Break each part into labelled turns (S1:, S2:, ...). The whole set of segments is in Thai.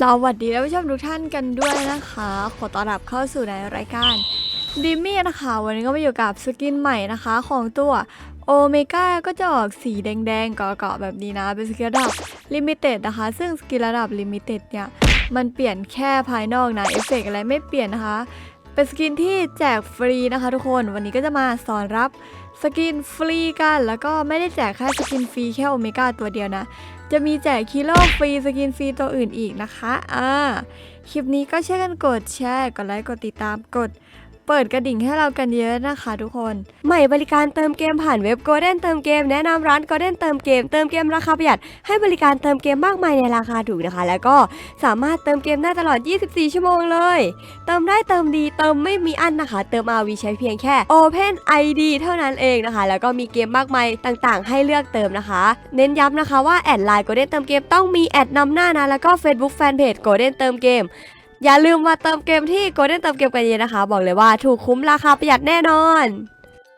S1: สวัสดีท่านผู้ชมทุกท่านกันด้วยนะคะ ขอต้อนรับเข้าสู่ในรายการดิมมี่นะคะ วันนี้ก็มาอยู่กับสกินใหม่นะคะของตัวโอเมก้าก็จะออกสีแดงๆเกาะๆแบบนี้นะ เป็นสกินระดับลิมิเต็ดนะคะ ซึ่งสกินระดับลิมิเต็ดเนี่ย มันเปลี่ยนแค่ภายนอกนะ เอฟเฟกต์อะไรไม่เปลี่ยนนะคะ เป็นสกินที่แจกฟรีนะคะทุกคนวันนี้ก็จะมาสอนรับ สกินฟรีกัน แล้วก็ไม่ได้แจกแค่สกินฟรีแค่โอเมก้าตัวเดียวนะ จะมีแจกคิโลฟรีสกินฟรีตัวอื่นอีกนะคะ อ่า คลิปนี้ก็ช่วยกันกดแชร์ กดไลค์ กดติดตาม กด เปิดกระดิ่งให้เรากันเยอะนะคะทุกคน
S2: ใหม่บริการเติมเกมผ่านเว็บ Golden เติมเกมแนะนำร้าน Golden เติมเกมเติมเกมราคาประหยัดให้บริการเติมเกมมากมายในราคาถูกนะคะ แล้วก็สามารถเติมเกมได้ตลอด 24 ชั่วโมงเลย เติมได้เติมดีเติมไม่มีอั้นนะคะ เติม RV ใช้เพียงแค่ Open ID เท่านั้นเองนะคะ แล้วก็มีเกมมากมายต่างๆ ให้เลือกเติมนะคะ เน้นย้ำนะคะว่าแอดไลน์ Golden เติมเกมต้องมีแอดนำหน้านะแล้วก็ Facebook Fanpage Golden เติมเกม อย่าลืมมาเติมเกมที่โกลเด้นเติมเกมกันเยอะนะคะ บอกเลยว่าถูกคุ้มราคาประหยัดแน่นอน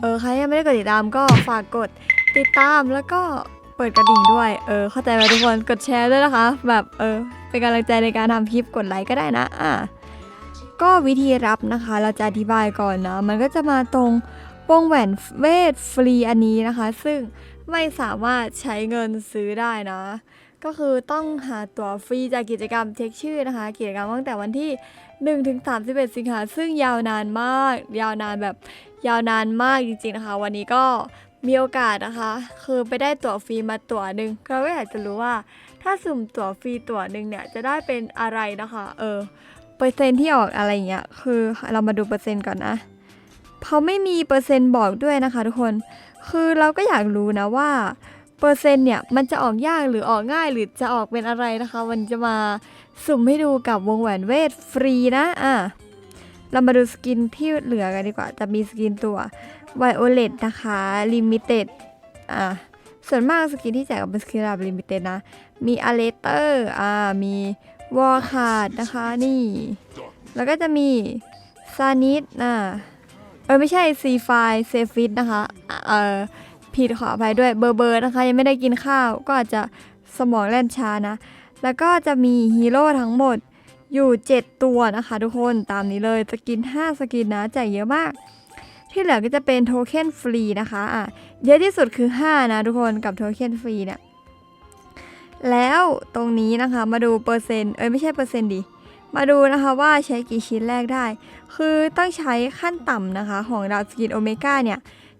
S1: เออใครยังไม่ได้กดติดตามก็ฝากกดติดตามแล้วก็เปิดกระดิ่งด้วย เออ เข้าใจไหมทุกคน กดแชร์ด้วยนะคะ แบบ เออ เป็นกำลังใจในการทำคลิป กดไลค์ก็ได้นะ อะ ก็วิธีรับนะคะ เราจะอธิบายก่อนนะ มันก็จะมาตรงวงแหวนเวทฟรีอันนี้นะคะ ซึ่งไม่สามารถใช้เงินซื้อได้นะ ก็คือต้องหาตั๋วฟรีจากกิจกรรมเช็คชื่อนะคะ กิจกรรมตั้งแต่วันที่ 1 ถึง 31 สิงหาซึ่งยาวนานมาก ยาวนานแบบยาวนานมากจริงๆนะคะ วันนี้ก็มีโอกาสนะคะ คือไปได้ตั๋วฟรีมาตั๋วหนึ่งเราก็อยากจะรู้ว่า ถ้าสุ่มตั๋วฟรีตั๋วหนึ่งเนี่ยจะได้เป็นอะไรนะคะ เออเปอร์เซ็นที่ออกอะไรอย่างเงี้ยคือเรามาดูเปอร์เซ็นต์ก่อนนะเขาไม่มีเปอร์เซ็นต์บอกด้วยนะคะ ทุกคน คือเราก็อยากรู้นะว่า เปอร์เซ็นต์เนี่ยมันจะออกยากหรือออกง่ายหรือจะออกเป็นอะไรนะคะ วันจะมาสุ่มให้ดูกับวงแหวนเวทฟรีนะอะเรามาดูสกินที่เหลือกันดีกว่า จะมีสกินตัวไวโอเลตนะคะลิมิเต็ดอะส่วนมากสกินที่แจกเป็นสกินระดับลิมิเต็ดนะ มีอเลเตอร์อ่ามีวอลคาร์ดนะคะนี่ แล้วก็จะมีซานิดอะเออไม่ใช่ซีไฟเซฟิตนะคะเออ ผิดขออภัยด้วยเบอร์เบอร์นะคะ ยังไม่ได้กินข้าว ก็อาจจะสมองแล่นช้านะ แล้วก็จะมีฮีโร่ทั้งหมดอยู่ 7 ตัวนะคะทุกคนตามนี้เลยสกิน 5 สกินนะแจกเยอะมาก ที่เหลือก็จะเป็นโทเค็นฟรีนะคะอะเยอะที่สุดคือ 5 นะทุกคนกับโทเค็นฟรีเนี่ยแล้วตรงนี้นะคะมาดูเปอร์เซ็นต์เอ้ยไม่ใช่เปอร์เซ็นต์ดิมาดูนะคะว่าใช้กี่ชิ้นแรกได้ คือต้องใช้ขั้นต่ำนะคะ ของดาวสกินโอเมก้าเนี่ย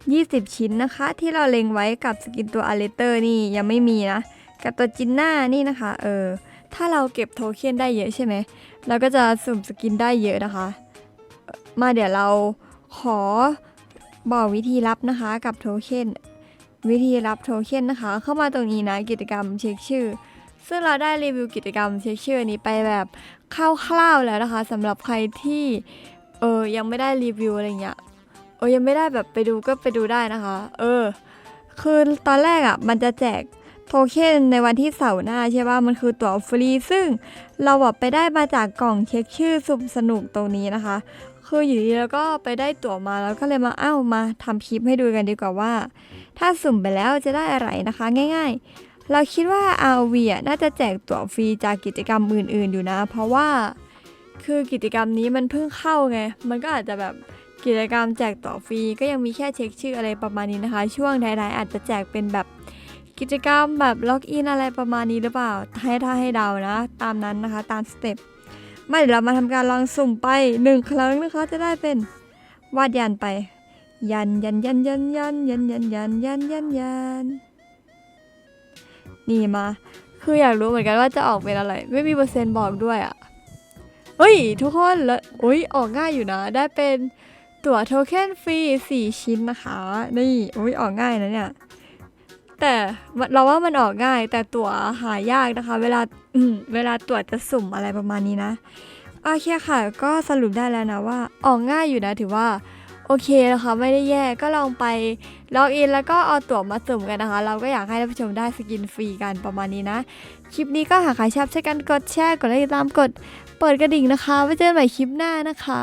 S1: 20 ชิ้นนะคะ ที่เราเล็งไว้กับสกินตัวอาเลเตอร์นี่ยังไม่มีนะ กับตัวจินน่านี่นะคะเออถ้าเราเก็บโทเค็นได้เยอะใช่ไหมเราก็จะสุ่มสกินได้เยอะนะคะ มาเดี๋ยวเราขอบอกวิธีรับนะคะกับโทเค็นวิธีรับโทเค็นนะคะ เข้ามาตรงนี้นะกิจกรรมเช็คชื่อ ซึ่งเราได้รีวิวกิจกรรมเช็คชื่อนี้ไปแบบคร่าวๆแล้วนะคะสำหรับใครที่เออยังไม่ได้รีวิวอะไรเงี้ย เออยังไม่ได้แบบไปดูก็ไปดูได้นะคะ เออ คือตอนแรกอะ่ะ มันจะแจกโทเค็นในวันที่เสาร์หน้าใช่ป่ะมันคือตั๋วฟรี ซึ่งเราแบบไปได้มาจากกล่องเช็คชื่อสุ่มสนุกตรงนี้นะคะ คืออยู่ดีแล้วก็ไปได้ตั๋วมาแล้วก็เลยมาเอ้ามาทำคลิปให้ดูกันดีกว่าว่า ถ้าสุ่มไปแล้วจะได้อะไรนะคะ ง่าย ๆ เราคิดว่า RV อะน่าจะแจกตั๋วฟรีจากกิจกรรมอื่น ๆ อยู่นะ เพราะว่าคือกิจกรรมนี้มันเพิ่งเข้าไง มันก็อาจจะแบบ กิจกรรมแจกต่อฟรีก็ยังมีแค่เช็คชื่ออะไรประมาณนี้นะคะ ช่วงท้ายๆอาจจะแจกเป็นแบบกิจกรรมแบบล็อกอินอะไรประมาณนี้หรือเปล่าให้ถ้าให้เดานะ ตามนั้นนะคะตามสเต็ปมาเดี๋ยวเรามาทำการลองสุ่มไปหนึ่งครั้งนะคะจะได้เป็นวาดยันไป ยันยันยันยันยันยันยันยันยันยันยันนี่มา คืออยากรู้เหมือนกันว่าจะออกเป็นอะไร ไม่มีเปอร์เซ็นต์บอกด้วยอะเฮ้ย ทุกคนแล้วอุ้ยออกง่ายอยู่นะ ได้เป็น ตั๋วโทเค็นฟรี 4 ชิ้นนะคะ นี่อุ้ยออกง่ายนะเนี่ย แต่เราว่ามันออกง่าย แต่ตั๋วหายากนะคะ เวลาเวลาตรวจะสุ่มอะไรประมาณนี้นะโอเคค่ะ ก็สรุปได้แล้วนะว่าออกง่ายอยู่นะถือว่าโอเคนะคะไม่ได้แย่ก็ลองไปล็อกอินแล้วก็เอาตั๋วมาสุ่มกันนะคะ เราก็อยากให้ท่านผู้ชมได้สกินฟรีกันประมาณนี้นะ คลิปนี้ก็หากใครชอบช่วยกันกดแชร์กดไลค์ติดตามกดเปิดกระดิ่งนะคะไว้เจอกันใหม่คลิปหน้านะคะ